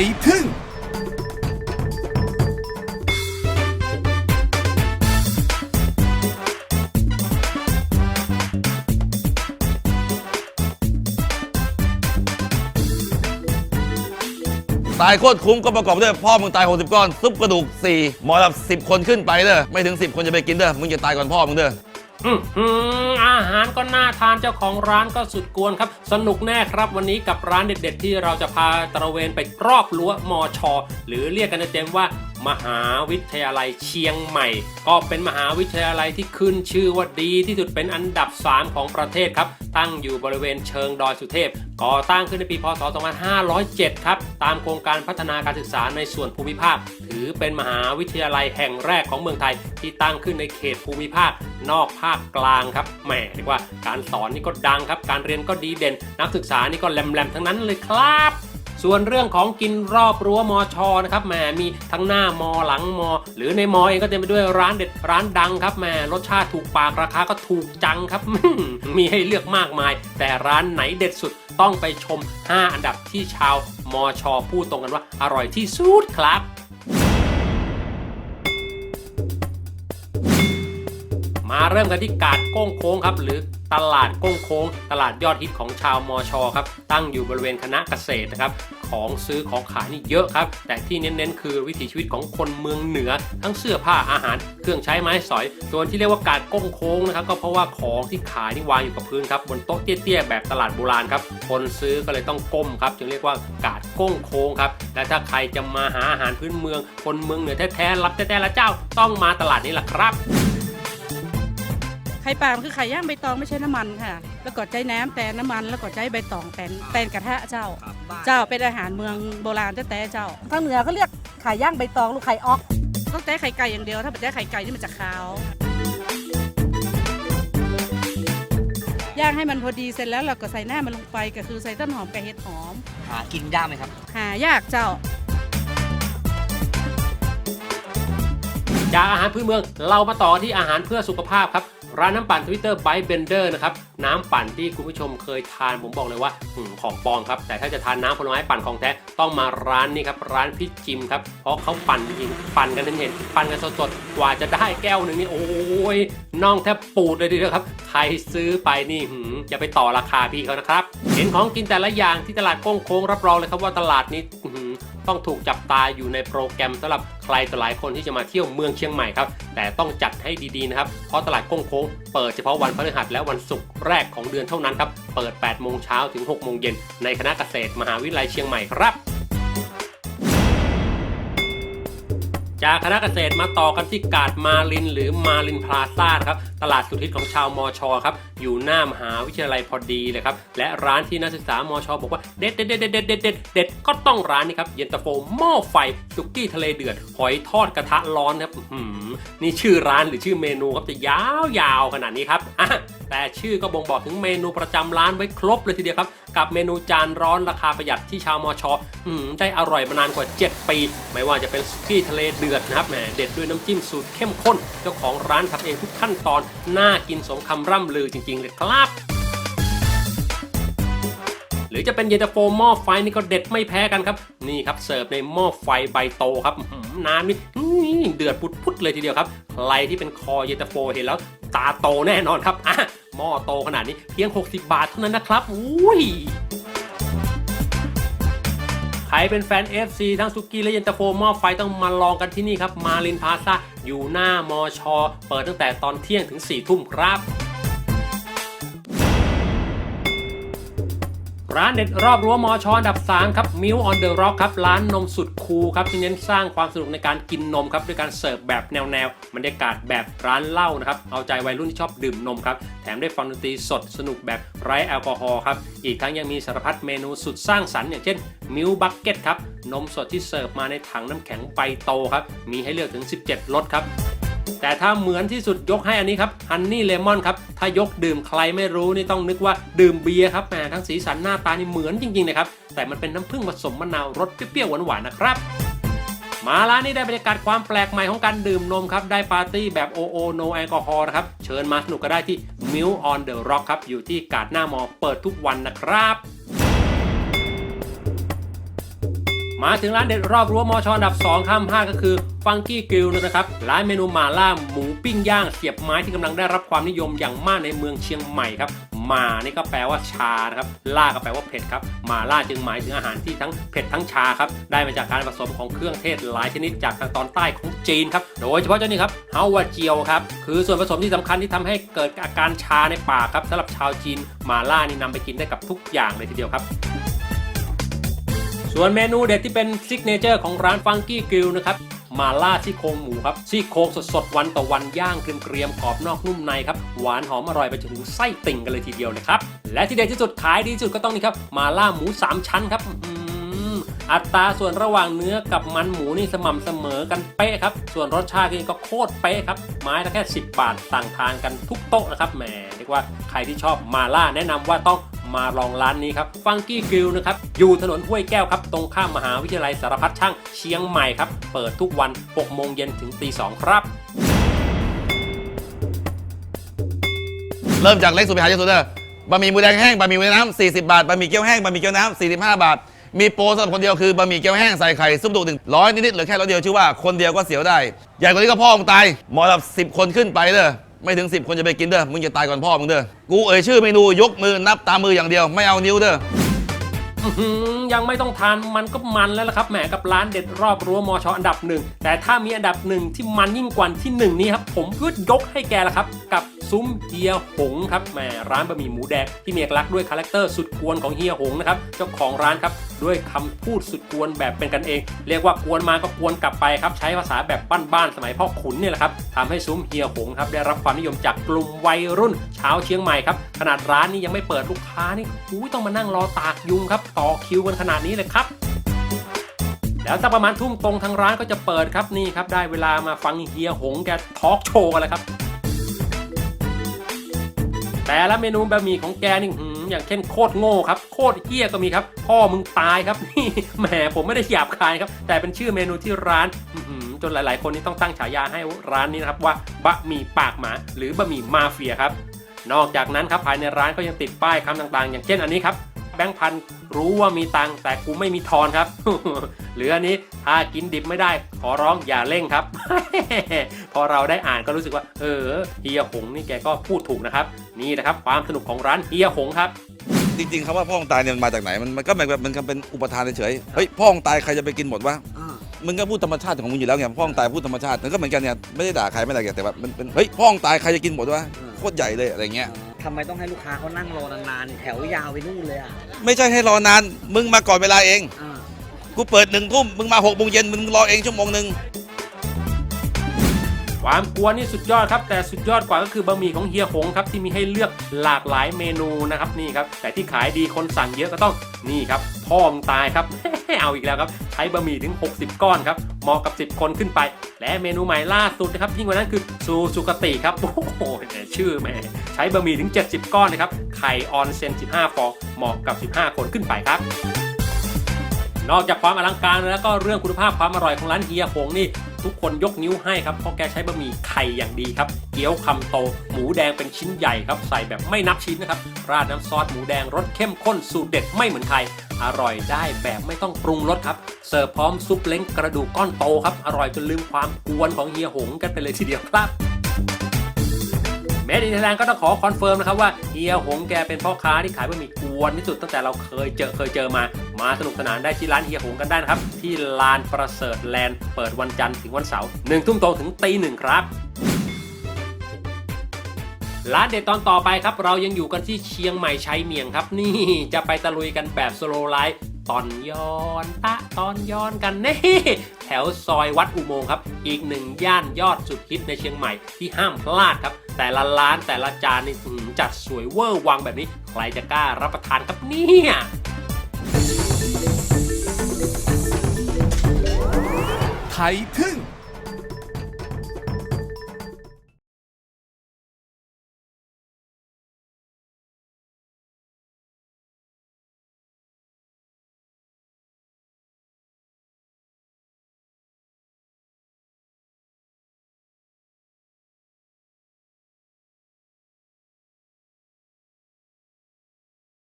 ยทึ่ง ตายโคตรคุ้มก็ประกอบด้วยพ่อมึงตาย 60 ก้อน ซุปกระดูก 4 หมอรับ 10 คนขึ้นไปเด้อไม่ถึง 10 คนจะไปกินเด้อมึงจะตายก่อนพ่อมึงเด้อ อาหารก็น่าทานเจ้าของร้านก็สุดกวนครับ สนุกแน่ครับวันนี้กับร้านเด็ด ๆ ที่เราจะพาตระเวนไปรอบรั้วมอชอหรือเรียกกันเต็มว่า มหาวิทยาลัยเชียงใหม่ ก็เป็นมหาวิทยาลัยที่ขึ้นชื่อว่าดีที่สุดเป็นอันดับ 3 ของประเทศครับ ตั้งอยู่บริเวณเชิงดอยสุเทพ ก่อตั้งขึ้นในปีพศ 2507 ครับ ตามโครงการพัฒนาการศึกษาในส่วนภูมิภาค ถือเป็นมหาวิทยาลัยแห่งแรกของเมืองไทย ที่ตั้งขึ้นในเขตภูมิภาคนอกภาคกลางครับ แหมเรียกว่าการสอนนี่ก็ดังครับ การเรียนก็ดีเด่น นักศึกษานี่ก็แหลมๆทั้งนั้นเลยครับ ส่วนเรื่องของกินรอบรั้วมอชอนะครับแหมมีทั้งหน้ามอหลังมอ หรือในมอเองก็เต็มไปด้วยร้านเด็ดร้านดังครับแหมรสชาติถูกปากราคาก็ถูกจังครับ มีให้เลือกมากมาย แต่ร้านไหนเด็ดสุดต้องไปชม 5 อันดับที่ชาวมอชอพูดตรงกันว่าอร่อยที่สุดครับมาเริ่มกันที่กาดโก้งโค้งครับ หรือ ตลาดก้งโค้ง ตลาดยอดฮิตของชาวมอชอครับ ตั้งอยู่บริเวณคณะเกษตรนะครับ ของซื้อของขายนี่เยอะครับ แต่ที่เน้นๆ คือวิถีชีวิตของคนเมืองเหนือ ทั้งเสื้อผ้าอาหาร เครื่องใช้ไม้สอย ส่วนที่เรียกว่ากาดก้งโค้งนะครับ ก็เพราะว่าของที่ขายนี่วางอยู่กับพื้นครับ บนโต๊ะเตี้ยๆ แบบตลาดโบราณครับ คนซื้อก็เลยต้องก้มครับจึงเรียกว่ากาดก้งโค้งครับ และถ้าใครจะมาหาอาหารพื้นเมือง คนเมืองเหนือแท้ๆ รับแท้ๆละเจ้า ต้องมาตลาดนี้แหละครับ ไข่ปลามันคือไข่ย่างใบตองไม่ใช่น้ำมันค่ะ แล้วก็ใช้น้ำแต่น้ำมันแล้วก็ใช้ใบตองแตนแตนกระทะเจ้าเจ้าเป็นอาหารเมืองโบราณแต่ๆเจ้าทางเหนือเขาเรียกไข่ย่างใบตองลูกไข่ออก ต้องใช้ไข่ไก่อย่างเดียว ถ้าไม่ใช้ไข่ไก่นี่มันจะขาวย่างให้มันพอดีเสร็จแล้วเราก็ใส่หน้ามันลงไปก็คือใส่ต้นหอมกับเห็ดหอม หากินยากไหมครับ หายากเจ้า จากอาหารพื้นเมืองเรามาต่อที่อาหารเพื่อสุขภาพครับ ร้านน้ำปั่นทวิตเตอร์ไบเบนเดอร์นะครับน้ำปั่นที่คุณผู้ชมเคยทานผมบอกเลยว่าอของปลอมครับ แต่ถ้าจะทานน้ำผลไม้ปั่นของแท้ต้องมาร้านนี้ครับร้านพี่จิมครับเพราะเขาปั่นจริงปั่นกันเห็นปั่นกันสดๆกว่าจะได้แก้วหนึ่งนี่โอ้ยน่องแทบปูดเลยทีเดียวครับใครซื้อไปนี่หืมจะไปต่อราคาพี่เขานะครับ เห็นของกินแต่ละอย่างที่ตลาดโก้งโค้งรับรองเลยครับว่าตลาดนี้หือ ต้องถูกจับตาอยู่ในโปรแกรมสำหรับใครต่อหลายคนที่จะมาเที่ยวเมืองเชียงใหม่ครับ แต่ต้องจัดให้ดีๆนะครับ เพราะตลาดก้งโค้งเปิดเฉพาะวันพฤหัสและวันศุกร์แรกของเดือนเท่านั้นครับ เปิด 8 โมงเช้าถึง 6 โมงเย็นในคณะเกษตรมหาวิทยาลัยเชียงใหม่ครับ จากคณะเกษตรมาต่อกันที่กาดมาลินหรือมาลินพลาซ่าครับตลาดสุดฮิตของชาวมอชอครับอยู่หน้ามหาวิทยาลัยพอดีเลยครับและร้านที่นักศึกษามอชอบอกว่าเด็ดเด็ดเด็ดเด็ดเด็ดเด็ดเด็ดก็ต้องร้านนี้ครับเย็นตาโฟหม้อไฟสุกี้ทะเลเดือดหอยทอดกระทะร้อนครับนี่ชื่อร้านหรือชื่อเมนูครับจะยาวๆขนาดนี้ครับอะแต่ชื่อก็บ่งบอกถึงเมนูประจำร้านไว้ครบเลยทีเดียวครับกับเมนูจานร้อนราคาประหยัดที่ชาวมอชออได้อร่อยมานานกว่า 7 ปี ไม่ว่าจะเป็นสุกี้ทะเลเดือดนะครับแหมเด็ดด้วยน้ำจิ้มสูตรเข้มข้น เจ้าของร้านทำเองทุกขั้นตอน น่ากินสมคำร่ำลือจริงๆเลยครับ หรือจะเป็นเย็นตาโฟหม้อไฟนี่ก็เด็ดไม่แพ้กันครับ นี่ครับเสิร์ฟในหม้อไฟใบโตครับหือน้ำนี่อื้อเดือดพุดๆเลยทีเดียวครับ ใครที่เป็นคอเย็นตาโฟเห็นแล้วตาโตแน่นอนครับอะหม้อโตขนาดนี้เพียง 60 บาทเท่านั้นนะครับอุ้ย ครเป็นแฟน FC ทั้งซุกี้และเย็นตาโฟหม้อไฟต้องมาลองกันที่นี่ครับ มาลินพาซาอยู่หน้ามอชอ เปิดตั้งแต่ตอนเที่ยงถึง4ทุ่มครับ ร้านเด็ดรอบรั้วมอชอนดับ3ครับมิวออนเดอะร็อกครับ ร้านนมสุดคูลครับที่เน้นสร้างความสนุกในการกินนมครับด้วยการเสิร์ฟแบบแนวแนวบรรยากาศแบบร้านเหล้านะครับ เอาใจวัยรุ่นที่ชอบดื่มนมครับ แถมได้ฟังดนตรีสดสนุกแบบไร้แอลกอฮอล์ครับ อีกทั้งยังมีสารพัดเมนูสุดสร้างสรรค์อย่างเช่นมิวบักเก็ตครับนมสดที่เสิร์ฟมาในถังน้ำแข็งใบโตครับมีให้เลือกถึง 17รสครับ แต่ถ้าเหมือนที่สุดยกให้อันนี้ครับฮันนี่เลมอนครับ ถ้ายกดื่มใครไม่รู้นี่ต้องนึกว่าดื่มเบียร์ครับแหมทั้งสีสันหน้าตานี่เหมือนจริงๆนะครับ แต่มันเป็นน้ำผึ้งผสมมะนาวรสเปรี้ยวๆหวานๆนะครับมาร้านนี้ได้บรรยากาศความแปลกใหม่ของการดื่มนมครับ ได้ปาร์ตี้แบบโอโอโนแอลกอฮอล์นะครับ เชิญมาสนุกก็ได้ที่ m i l on the Rock ครับ อยู่ที่กาดหน้ามอเปิดทุกวันนะครับ มาถึงร้านเด็ดรอบรั้วมอชอันดับ 2 ข้าม5ก็คือ ฟังกี้กิลนะครับร้านเมนูหมาล่าหมูปิ้งย่างเสียบไม้ที่กำลังได้รับความนิยมอย่างมากในเมืองเชียงใหม่ครับมานี่ก็แปลว่าชานะครับล่าก็แปลว่าเผ็ดครับมาล่าจึงหมายถึงอาหารที่ทั้งเผ็ดทั้งชาครับได้มาจากการผสมของเครื่องเทศหลายชนิดจากทางตอนใต้ของจีนครับโดยเฉพาะเจ้านี้ครับเฮาวาเจียวครับคือส่วนผสมที่สำคัญที่ทำให้เกิดอาการชาในปากครับสำหรับชาวจีนมาล่านี่นำไปกินได้กับทุกอย่างเลยทีเดียวครับส่วนเมนูเด็ดที่เป็นซิกเนเจอร์ของร้านฟังกี้กิลนะครับ มาล่าซี่โครงหมูครับซี่โครงสดๆวันต่อวันย่างเกรียมๆกรอบนอกนุ่มในครับหวานหอมอร่อยไปจนถึงไส้ติ่งกันเลยทีเดียวนะครับและที่เด็ดที่สุดขายดีที่สุดก็ต้องนี่ครับมาล่าหมู 3 ชั้นครับอัตราส่วนระหว่างเนื้อกับมันหมูนี่สม่ำเสมอกันเป๊ะครับ ส่วนรสชาตินี่ก็โคตรเป๊ะครับ ไม้ละแค่ 10 บาทสั่งทานกันทุกโต๊ะนะครับแหมเรียกว่าใครที่ชอบมาล่าแนะนำว่าต้อง มาลองร้านนี้ครับฟังกี้กิลนะครับอยู่ถนนห้วยแก้วครับ ตรงข้ามมหาวิทยาลัยสารพัดช่างเชียงใหม่ครับ เปิดทุกวัน 6 โมงเย็นถึงตี 2 ครับ เริ่มจากเล็กสุดไปหาเยอะสุดเด้อบะหมี่หมูแดงแห้งบะหมี่หมูแดงน้ำ40 บาทบะหมี่เกี๊ยวแห้งบะหมี่เกี๊ยวน้ำ45 บาท มีโปรสำหรับคนเดียวคือบะหมี่เกี๊ยวแห้งใส่ไข่ซุปดุหนึ่งร้อยนิดๆเหลือแค่ร้อยเดียวชื่อว่าคนเดียวก็เสียวได้ใหญ่กว่านี้ก็พ่อมึงตายหมอแบบสิบคนขึ้นไปเด้อ ไม่ถึง 10 คนจะไปกินเด้อ มึงจะตายก่อนพ่อมึงเด้อ กูเอ่ยชื่อเมนูยกมือนับตามมืออย่างเดียว ไม่เอานิ้วเด้อ อื้อหือยังไม่ต้องทานมันก็มันแล้วละครับแหมกับร้านเด็ดรอบรั้วมอชออันดับหนึ่งแต่ถ้ามีอันดับหนึ่งที่มันยิ่งกว่าที่หนึ่งนี้ครับผมก็ยกให้แกละครับ กับ ซุ้มเฮียหงครับแหมร้านบะหมี่หมูแดงที่มีเอกลักษณ์ด้วยคาแรคเตอร์สุดกวนของเฮียหงนะครับเจ้าของร้านครับด้วยคำพูดสุดกวนแบบเป็นกันเอง เรียกว่ากวนมาก็กวนกลับไปครับใช้ภาษาแบบบ้านๆสมัยพ่อขุนเนี่ยแหละครับทำให้ซุ้มเฮียหงครับได้รับความนิยมจากกลุ่มวัยรุ่นชาวเชียงใหม่ครับขนาดร้านนี้ยังไม่เปิดลูกค้านี่อุ้ยต้องมานั่งรอตากยุงครับต่อคิวกันขนาดนี้เลยครับแล้วสักประมาณทุ่มตรงทางร้านก็จะเปิดครับนี่ครับได้เวลามาฟังเฮียหงแกทอล์กโชว์กันแล้วครับ แต่ละเมนูบะหมี่ของแกนี่อย่างเช่นโคตรโง่ครับโคตรเฮี้ยก็มีครับ พ่อมึงตายครับนี่แหมผมไม่ได้หยาบคายครับ แต่เป็นชื่อเมนูที่ร้านจนหลาย ๆ คนนี่ต้องตั้งฉายาให้ร้านนี้นะครับว่าบะหมี่ปากหมาหรือบะหมี่มาเฟียครับนอกจากนั้นครับภายในร้านก็ยังติดป้ายคำต่าง ๆ อย่างเช่นอันนี้ครับ บงค์พันรู้ว่ามีตังค์แต่กูไม่มีทอนครับ หรืออันนี้ถ้ากินดิบไม่ได้ ขอร้องอย่าเร่งครับ พอเราได้อ่านก็รู้สึกว่า เออเฮียหงนี่แกก็พูดถูกนะครับ นี่นะครับความสนุกของร้านเฮียหงครับจริงๆคำว่าพ่อมึงตายเนี่ยมันมาจากไหนมันมันก็แบบมันก็เป็นอุปทานเฉยๆเฮ้ยพ่อมึงตายใครจะไปกินหมดวะมึงก็พูดธรรมชาติของมึงอยู่แล้วไงพ่อมึงตายพูดธรรมชาติมันก็เหมือนกันเนี่ยไม่ได้ด่าใครไม่ได้แต่ว่ามันเป็นเฮ้ยพ่อมึงตายใครจะกินหมดวะโคตรใหญ่เลยอะไรเงี้ย ทำไมต้องให้ลูกค้าเขานั่งรอนานๆ แถวยาวไปนู่นเลยอะไม่ใช่ให้รอนาน มึงมาก่อนเวลาเอง อ่ากูเปิดหนึ่งทุ่มมึงมาหกโมงเย็นมึงรอเองชั่วโมงหนึ่ง ความกวนนี่สุดยอดครับ แต่สุดยอดกว่าก็คือบะหมี่ของเฮียหงครับที่มีให้เลือกหลากหลายเมนูนะครับนี่ครับแต่ที่ขายดีคนสั่งเยอะก็ต้องนี่ครับพ่อมงตายครับเอาอีกแล้วครับใช้บะหมี่ถึง 60 ก้อนครับเหมาะกับ 10 คนขึ้นไป และเมนูใหม่ล่าสุดนะครับยิ่งกว่านั้นคือซูสุกติครับโอ้โหชื่อแม่ใช้บะหมี่ถึง 70 ก้อนนะครับไข่ออนเซน 15 ฟองเหมาะกับ 15 คนขึ้นไปครับนอกจากความอลังการแล้วก็เรื่องคุณภาพความอร่อยของร้านเฮียหงนี่ ทุกคนยกนิ้วให้ครับเพราะแกใช้บะหมี่ไข่อย่างดีครับ เกี๊ยวคำโต หมูแดงเป็นชิ้นใหญ่ครับ ใส่แบบไม่นับชิ้นนะครับ ราดน้ำซอสหมูแดงรสเข้มข้นสูตรเด็ดไม่เหมือนใคร อร่อยได้แบบไม่ต้องปรุงรสครับ เสิร์ฟพร้อมซุปเล้งกระดูกก้อนโตครับ อร่อยจนลืมความกวนของเฮียหงกันไปเลยทีเดียวครับ เมดินไทยแลนด์ก็ต้องขอคอนเฟิร์มนะครับว่าเฮียหงแกเป็นพ่อค้าที่ขายบะหมี่กวนที่สุดตั้งแต่เราเคยเจอเคยเจอมา มาสนุกสนานได้ที่ร้านเฮียหงกันได้นะครับ ที่ลานประเสริฐแลนด์เปิดวันจันทร์ถึงวันเสาร์หนึ่งทุ่มตรงถึงตีหนึ่งครับร้านเด็ดตอนต่อไปครับ เรายังอยู่กันที่เชียงใหม่ชัยเมียงครับ นี่จะไปตะลุยกันแบบสโลไลฟ์ตอนย้อนตะตอนย้อนกันนี่แถวซอยวัดอุโมงค์ครับ อีกหนึ่งย่านยอดสุดฮิตในเชียงใหม่ที่ห้ามพลาดครับ แต่ละร้านแต่ละจานนี่จัดสวยเวอร์วังแบบนี้ ใครจะกล้ารับประทานครับเนี่ยไทยทึ่ง